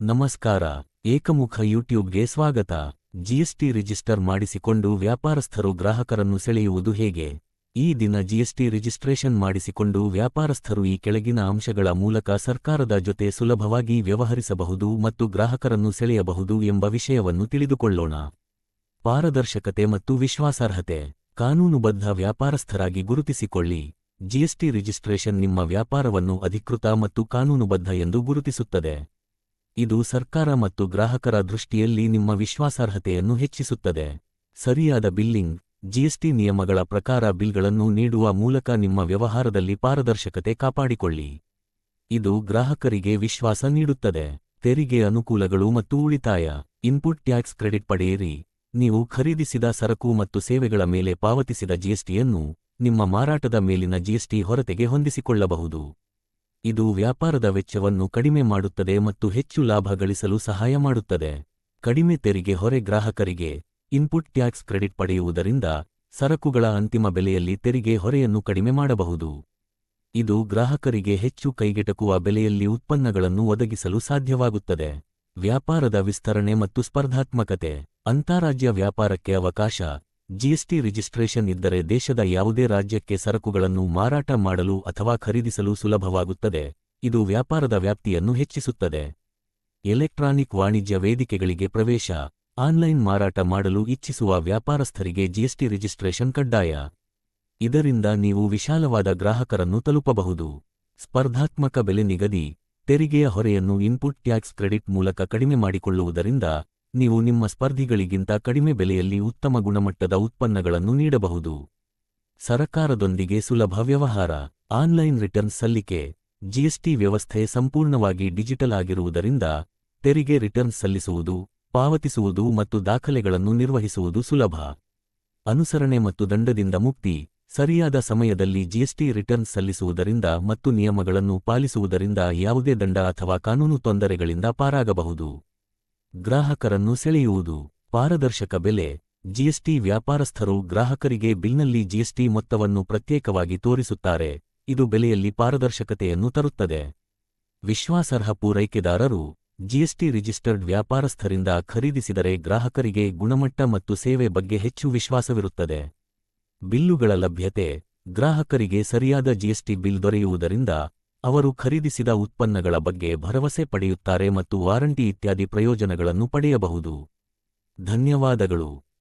ನಮಸ್ಕಾರ, ಏಕಮುಖ ಯೂಟ್ಯೂಬ್ಗೆ ಸ್ವಾಗತ. GST register ಮಾಡಿಸಿಕೊಂಡು ವ್ಯಾಪಾರಸ್ಥರು ಗ್ರಾಹಕರನ್ನು ಸೆಳೆಯುವುದು ಹೇಗೆ? ಈ ದಿನ ಜಿಎಸ್ಟಿ ರಿಜಿಸ್ಟ್ರೇಷನ್ ಮಾಡಿಸಿಕೊಂಡು ವ್ಯಾಪಾರಸ್ಥರು ಈ ಕೆಳಗಿನ ಅಂಶಗಳ ಮೂಲಕ ಸರ್ಕಾರದ ಜೊತೆ ಸುಲಭವಾಗಿ ವ್ಯವಹರಿಸಬಹುದು ಮತ್ತು ಗ್ರಾಹಕರನ್ನು ಸೆಳೆಯಬಹುದು ಎಂಬ ವಿಷಯವನ್ನು ತಿಳಿದುಕೊಳ್ಳೋಣ. ಪಾರದರ್ಶಕತೆ ಮತ್ತು ವಿಶ್ವಾಸಾರ್ಹತೆ. ಕಾನೂನುಬದ್ಧ ವ್ಯಾಪಾರಸ್ಥರಾಗಿ ಗುರುತಿಸಿಕೊಳ್ಳಿ. ಜಿಎಸ್ಟಿ ರಿಜಿಸ್ಟ್ರೇಷನ್ ನಿಮ್ಮ ವ್ಯಾಪಾರವನ್ನು ಅಧಿಕೃತ ಮತ್ತು ಕಾನೂನುಬದ್ಧ ಎಂದು ಗುರುತಿಸುತ್ತದೆ. ಇದು ಸರ್ಕಾರ ಮತ್ತು ಗ್ರಾಹಕರ ದೃಷ್ಟಿಯಲ್ಲಿ ನಿಮ್ಮ ವಿಶ್ವಾಸಾರ್ಹತೆಯನ್ನು ಹೆಚ್ಚಿಸುತ್ತದೆ. ಸರಿಯಾದ ಬಿಲ್ಲಿಂಗ್, ಜಿಎಸ್ಟಿ ನಿಯಮಗಳ ಪ್ರಕಾರ ಬಿಲ್ಗಳನ್ನು ನೀಡುವ ಮೂಲಕ ನಿಮ್ಮ ವ್ಯವಹಾರದಲ್ಲಿ ಪಾರದರ್ಶಕತೆ ಕಾಪಾಡಿಕೊಳ್ಳಿ. ಇದು ಗ್ರಾಹಕರಿಗೆ ವಿಶ್ವಾಸ ನೀಡುತ್ತದೆ. ತೆರಿಗೆ ಅನುಕೂಲಗಳು ಮತ್ತು ಉಳಿತಾಯ, ಇನ್ಪುಟ್ ಟ್ಯಾಕ್ಸ್ ಕ್ರೆಡಿಟ್ ಪಡೆಯಿರಿ. ನೀವು ಖರೀದಿಸಿದ ಸರಕು ಮತ್ತು ಸೇವೆಗಳ ಮೇಲೆ ಪಾವತಿಸಿದ ಜಿಎಸ್ಟಿಯನ್ನು ನಿಮ್ಮ ಮಾರಾಟದ ಮೇಲಿನ ಜಿಎಸ್ಟಿ ಹೊರತೆಗೆ ಹೊಂದಿಸಿಕೊಳ್ಳಬಹುದು. ಇದು ವ್ಯಾಪಾರದ ವೆಚ್ಚವನ್ನು ಕಡಿಮೆ ಮಾಡುತ್ತದೆ ಮತ್ತು ಹೆಚ್ಚು ಲಾಭ ಗಳಿಸಲು ಸಹಾಯ ಮಾಡುತ್ತದೆ. ಕಡಿಮೆ ತೆರಿಗೆ ಹೊರೆ ಗ್ರಾಹಕರಿಗೆ ಇನ್ಪುಟ್ ಟ್ಯಾಕ್ಸ್ ಕ್ರೆಡಿಟ್ ಪಡೆಯುವುದರಿಂದ ಸರಕುಗಳ ಅಂತಿಮ ಬೆಲೆಯಲ್ಲಿ ತೆರಿಗೆ ಹೊರೆಯನ್ನು ಕಡಿಮೆ ಮಾಡಬಹುದು. ಇದು ಗ್ರಾಹಕರಿಗೆ ಹೆಚ್ಚು ಕೈಗೆಟಕುವ ಬೆಲೆಯಲ್ಲಿ ಉತ್ಪನ್ನಗಳನ್ನು ಒದಗಿಸಲು ಸಾಧ್ಯವಾಗುತ್ತದೆ. ವ್ಯಾಪಾರದ ವಿಸ್ತರಣೆ ಮತ್ತು ಸ್ಪರ್ಧಾತ್ಮಕತೆ. ಅಂತಾರಾಜ್ಯ ವ್ಯಾಪಾರಕ್ಕೆ ಅವಕಾಶ. ಜಿಎಸ್ಟಿ ರಿಜಿಸ್ಟ್ರೇಷನ್ ಇದ್ದರೆ ದೇಶದ ಯಾವುದೇ ರಾಜ್ಯಕ್ಕೆ ಸರಕುಗಳನ್ನು ಮಾರಾಟ ಮಾಡಲು ಅಥವಾ ಖರೀದಿಸಲು ಸುಲಭವಾಗುತ್ತದೆ. ಇದು ವ್ಯಾಪಾರದ ವ್ಯಾಪ್ತಿಯನ್ನು ಹೆಚ್ಚಿಸುತ್ತದೆ. ಎಲೆಕ್ಟ್ರಾನಿಕ್ ವಾಣಿಜ್ಯ ವೇದಿಕೆಗಳಿಗೆ ಪ್ರವೇಶ, ಆನ್ಲೈನ್ ಮಾರಾಟ ಮಾಡಲು ಇಚ್ಛಿಸುವ ವ್ಯಾಪಾರಸ್ಥರಿಗೆ ಜಿಎಸ್ಟಿ ರಿಜಿಸ್ಟ್ರೇಷನ್ ಕಡ್ಡಾಯ. ಇದರಿಂದ ನೀವು ವಿಶಾಲವಾದ ಗ್ರಾಹಕರನ್ನು ತಲುಪಬಹುದು. ಸ್ಪರ್ಧಾತ್ಮಕ ಬೆಲೆ ನಿಗದಿ, ತೆರಿಗೆಯ ಹೊರೆಯನ್ನು ಇನ್ಪುಟ್ ಟ್ಯಾಕ್ಸ್ ಕ್ರೆಡಿಟ್ ಮೂಲಕ ಕಡಿಮೆ ಮಾಡಿಕೊಳ್ಳುವುದರಿಂದ ನೀವು ನಿಮ್ಮ ಸ್ಪರ್ಧಿಗಳಿಗಿಂತ ಕಡಿಮೆ ಬೆಲೆಯಲ್ಲಿ ಉತ್ತಮ ಗುಣಮಟ್ಟದ ಉತ್ಪನ್ನಗಳನ್ನು ನೀಡಬಹುದು. ಸರಕಾರದೊಂದಿಗೆ ಸುಲಭ ವ್ಯವಹಾರ, ಆನ್ಲೈನ್ ರಿಟರ್ನ್ಸ್ ಸಲ್ಲಿಕೆ ಜಿಎಸ್ಟಿ ವ್ಯವಸ್ಥೆ ಸಂಪೂರ್ಣವಾಗಿ ಡಿಜಿಟಲ್ ಆಗಿರುವುದರಿಂದ ತೆರಿಗೆ ರಿಟರ್ನ್ಸ್ ಸಲ್ಲಿಸುವುದು, ಪಾವತಿಸುವುದು ಮತ್ತು ದಾಖಲೆಗಳನ್ನು ನಿರ್ವಹಿಸುವುದು ಸುಲಭ. ಅನುಸರಣೆ ಮತ್ತು ದಂಡದಿಂದ ಮುಕ್ತಿ, ಸರಿಯಾದ ಸಮಯದಲ್ಲಿ ಜಿಎಸ್ಟಿ ರಿಟರ್ನ್ಸ್ ಸಲ್ಲಿಸುವುದರಿಂದ ಮತ್ತು ನಿಯಮಗಳನ್ನು ಪಾಲಿಸುವುದರಿಂದ ಯಾವುದೇ ದಂಡ ಅಥವಾ ಕಾನೂನು ತೊಂದರೆಗಳಿಂದ ಪಾರಾಗಬಹುದು. ಗ್ರಾಹಕರನ್ನು ಸೆಳೆಯುವುದು. ಪಾರದರ್ಶಕ ಬೆಲೆ. ಜಿಎಸ್ಟಿ ವ್ಯಾಪಾರಸ್ಥರು ಗ್ರಾಹಕರಿಗೆ ಬಿಲ್ನಲ್ಲಿ ಜಿಎಸ್ಟಿ ಮೊತ್ತವನ್ನು ಪ್ರತ್ಯೇಕವಾಗಿ ತೋರಿಸುತ್ತಾರೆ. ಇದು ಬೆಲೆಯಲ್ಲಿ ಪಾರದರ್ಶಕತೆಯನ್ನು ತರುತ್ತದೆ. ವಿಶ್ವಾಸಾರ್ಹ ಪೂರೈಕೆದಾರರು. ಜಿಎಸ್ಟಿ ರಿಜಿಸ್ಟರ್ಡ್ ವ್ಯಾಪಾರಸ್ಥರಿಂದ ಖರೀದಿಸಿದರೆ ಗ್ರಾಹಕರಿಗೆ ಗುಣಮಟ್ಟ ಮತ್ತು ಸೇವೆ ಬಗ್ಗೆ ಹೆಚ್ಚು ವಿಶ್ವಾಸವಿರುತ್ತದೆ. ಬಿಲ್ಲುಗಳ ಲಭ್ಯತೆ. ಗ್ರಾಹಕರಿಗೆ ಸರಿಯಾದ ಜಿಎಸ್ಟಿ ಬಿಲ್ ದೊರೆಯುವುದರಿಂದ ಅವರು ಖರೀದಿಸಿದ ಉತ್ಪನ್ನಗಳ ಬಗ್ಗೆ ಭರವಸೆ ಪಡೆಯುತ್ತಾರೆ ಮತ್ತು ವಾರಂಟಿ ಇತ್ಯಾದಿ ಪ್ರಯೋಜನಗಳನ್ನು ಪಡೆಯಬಹುದು. ಧನ್ಯವಾದಗಳು.